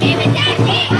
Give it that heat.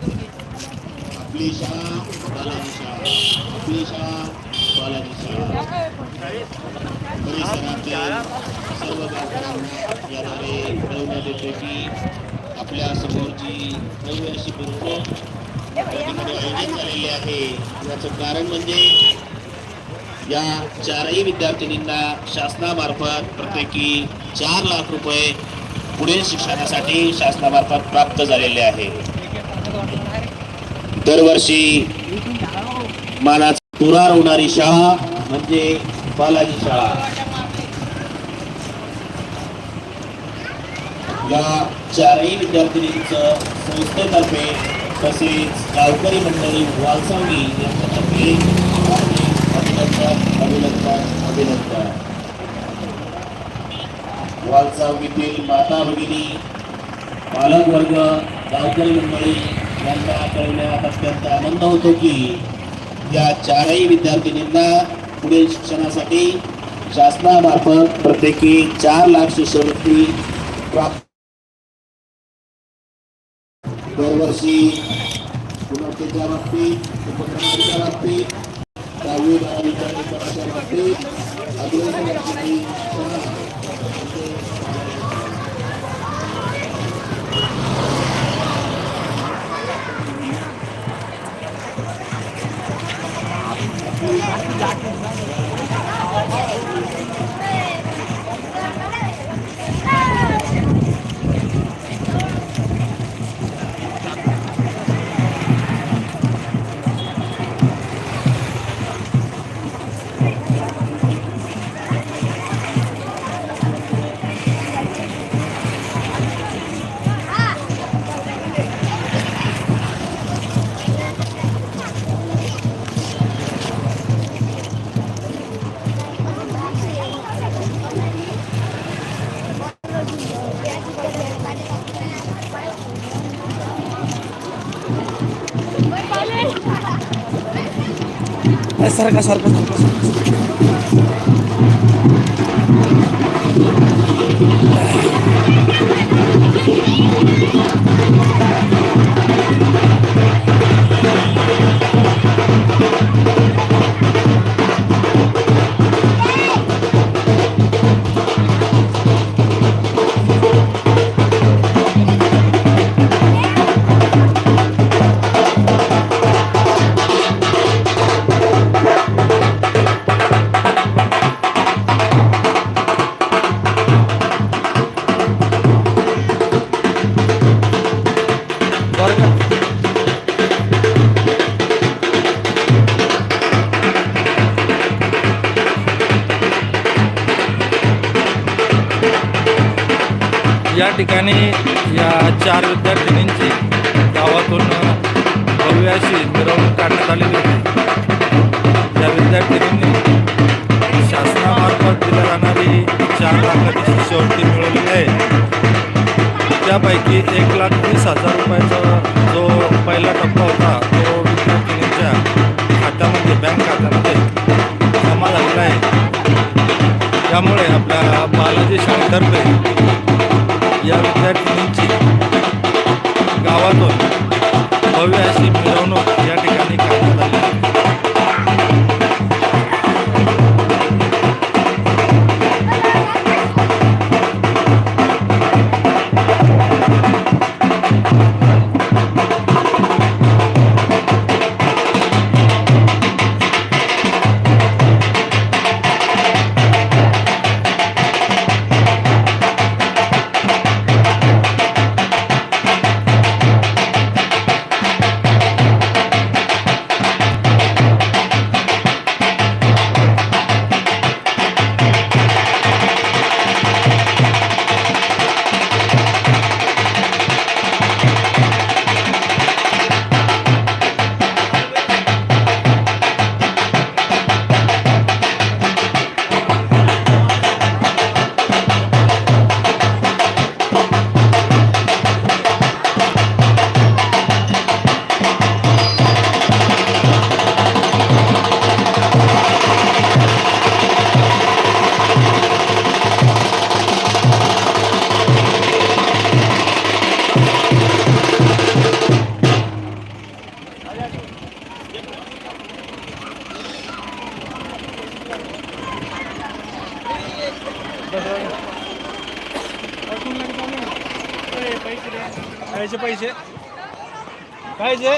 आपली शाळा बालाजी शाळा आपली शाळा बालाजी शाळा परिसरातील सर्व गावकऱ्यांना आपल्या समोरची अशी मिरवणूक आयोजित झालेली आहे याचं कारण म्हणजे या चारही विद्यार्थिनींना शासनामार्फत प्रत्येकी चार लाख रुपये पुढील शिक्षणासाठी शासनामार्फत प्राप्त झालेले आहे. दरवर्षी मानाचा तुरार होणारी शाळा म्हणजे बालाजी शाळा. या चारही विद्यार्थिनींचं संस्थेतर्फे तसेच गावकरी मंडळी वालसावणी यांच्यातर्फे अभिनंदन अभिनंदन अभिनंदन. वालसावलीतील माता भगिनी पालकवर्ग गावकरी मंडळी यांना कळवण्यात अत्यंत आनंद होतो की या चारही विद्यार्थिनींना पुढील शिक्षणासाठी शासनामार्फत प्रत्येकी चार लाख शिष्यवृत्ती प्राप्त. दरवर्षी गुणवत्तेच्या बाबतीत उपक्रमांच्या बाबतीत दहावी बारावीच्या विद्यार्थ्यांच्या बाबतीत अग्रेसर sarga sarga sarga sarga या ठिकाणी या चार विद्यार्थिनींची गावातून भव्य अशी मिरवणूक काढण्यात आलेली होती. या विद्यार्थिनींनी शासनामार्फत दिल्या जाणारी चार लाखाची शिष्यवृत्ती मिळवलेली आहे. त्यापैकी एक लाख वीस हजार रुपयाचा जो पहिला टप्पा होता तो विद्यार्थिनींच्या खात्यामध्ये बँक खात्यामध्ये जमा झालेला आहे. त्यामुळे आपल्या बालाजी शाळेतर्फे या विद्यार्थिनींची गावातून भव्य अशी मिरवणूक या ठिकाणी काढण्यात आली खायचे पैसे. खायचे